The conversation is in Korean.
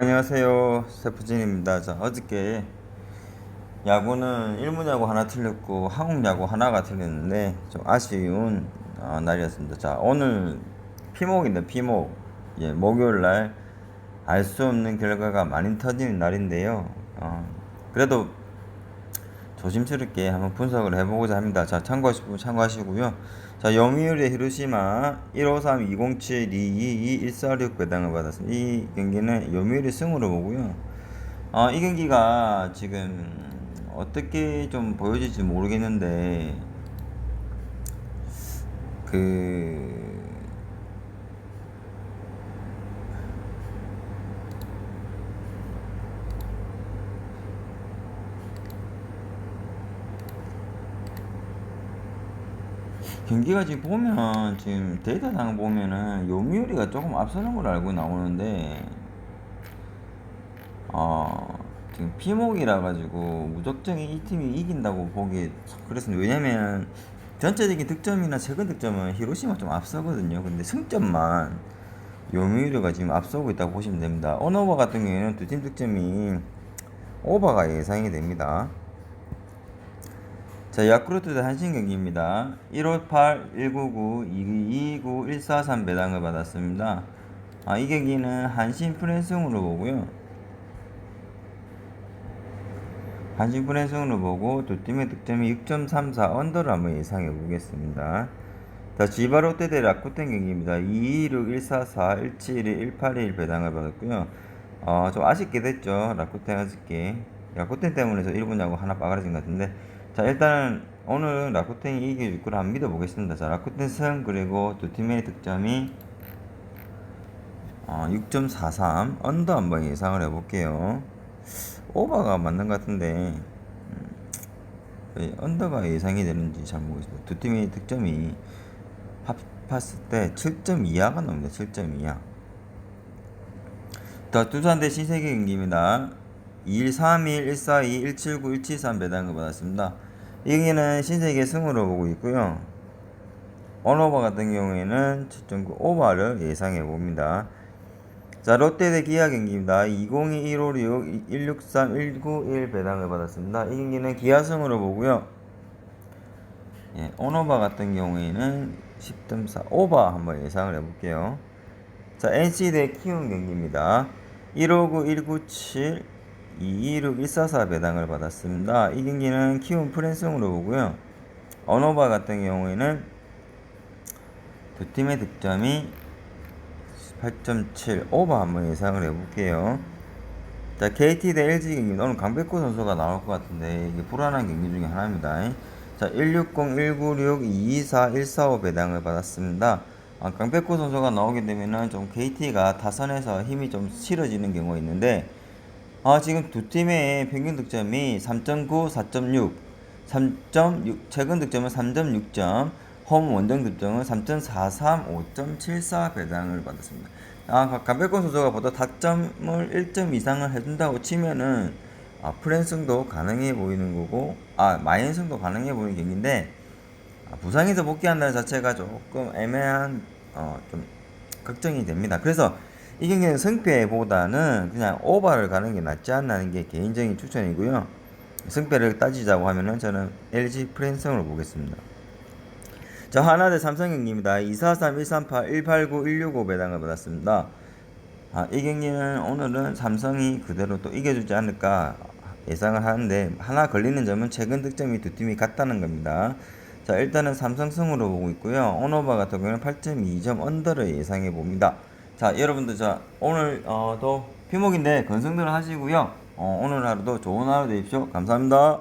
안녕하세요. 세프진입니다. 자, 어저께 야구는 일문야구 하나 틀렸고 한국야구 하나가 틀렸는데 좀 아쉬운 어, 날이었습니다. 자, 오늘 피목인데 피목. 예, 목요일 날 알 수 없는 결과가 많이 터지는 날인데요. 어, 그래도 조심스럽게 한번 분석을 해보고자 합니다. 자, 참고하시고 분 참고하시고요. 자, 영미율의 히로시마 153 207 222 146 배당을 받았습니다. 이 경기는 요미율의 승으로 보고요. 어, 이 경기가 지금 어떻게 좀 보여질지 모르겠는데 그 경기가 지금 보면 지금 데이터상 보면은 요미우리가 조금 앞서는 걸로 알고 나오는데 어 지금 피목이라 가지고 무적정이 이 팀이 이긴다고 보기 참 그렇습니다. 왜냐면 전체적인 득점이나 최근 득점은 히로시마 좀 앞서거든요. 근데 승점만 요미우리가 지금 앞서고 있다고 보시면 됩니다. 언오버 같은 경우에는 두 팀 득점이 오버가 예상이 됩니다. 자, 야쿠르트 대 한신 경기입니다. 158, 199, 229, 143 배당을 받았습니다. 아, 이 경기는 한신 프랜승으로 보고요. 한신 프랜승으로 보고 두 팀의 득점이 6.34 언더를 한번 예상해 보겠습니다. 자, 지바 롯데 대 라쿠텐 경기입니다. 226, 144, 171, 181 배당을 받았고요. 어, 좀 아쉽게 됐죠. 라쿠텐 아쉽게. 라쿠텐 때문에 저 1분 야구 하나 빠그라진 것 같은데. 자, 일단 오늘 라쿠텐이 이겨줄 거라 한번 믿어보겠습니다. 자, 라쿠텐 승 그리고 두 팀의 득점이 어, 6.43 언더 한번 예상을 해볼게요. 오버가 맞는 것 같은데 음, 왜 언더가 예상이 되는지 잘 모르겠습니다. 두 팀의 득점이 합했을 때 7점 이하가 나옵니다. 7점 이하. 자, 두산 대 신세계 경기입니다. 2131, 142, 179, 173 배당을 받았습니다. 이 경기는 신세계 승으로 보고 있고요. 언오버 같은 경우에는 7.9 오버를 예상해 봅니다. 자, 롯데 대 기아 경기입니다. 202, 156, 163, 191 배당을 받았습니다. 이 경기는 기아 승으로 보고요. 예, 언오버 같은 경우에는 10.4 오버 한번 예상을 해볼게요. 자, NC 대 키움 경기입니다. 159, 197, 226, 144 배당을 받았습니다. 이 경기는 키움 프랜승으로 보고요. 언오바 같은 경우에는 두 팀의 득점이 8.7 오버 한번 예상을 해볼게요. 자, KT 대 LG 경기입니다. 오늘 강백호 선수가 나올 것 같은데 이게 불안한 경기 중에 하나입니다. 자, 160, 196, 224, 145 배당을 받았습니다. 아, 강백호 선수가 나오게 되면은 좀 KT가 타선에서 힘이 좀 실어지는 경우가 있는데 아, 지금 두 팀의 평균 득점이 3.9, 4.6, 3.6 최근 득점은 3.6점, 홈 원정 득점은 3.43, 5.74 배당을 받았습니다. 아, 강백권 선수가 보다 타점을 1점 이상을 해준다고 치면은 아, 프랜승도 가능해 보이는 거고, 아, 마이앤승도 가능해 보이는 경기인데, 아, 부상에서 복귀한다는 자체가 조금 애매한, 어, 좀 걱정이 됩니다. 그래서 이 경기는 승패보다는 그냥 오버를 가는 게 낫지 않나는 게 개인적인 추천이고요. 승패를 따지자고 하면은 저는 LG 프랜승으로 보겠습니다. 자, 하나 대 삼성 경기입니다. 243, 138, 189, 165 배당을 받았습니다. 아, 이 경기는 오늘은 삼성이 그대로 또 이겨주지 않을까 예상을 하는데 하나 걸리는 점은 최근 득점이 두 팀이 같다는 겁니다. 자, 일단은 삼성 승으로 보고 있고요. 오너바 같은 경우는 8.2점 언더를 예상해 봅니다. 자, 여러분들 자 오늘 어, 또 피목인데 건승들 하시고요. 어, 오늘 하루도 좋은 하루 되십시오. 감사합니다.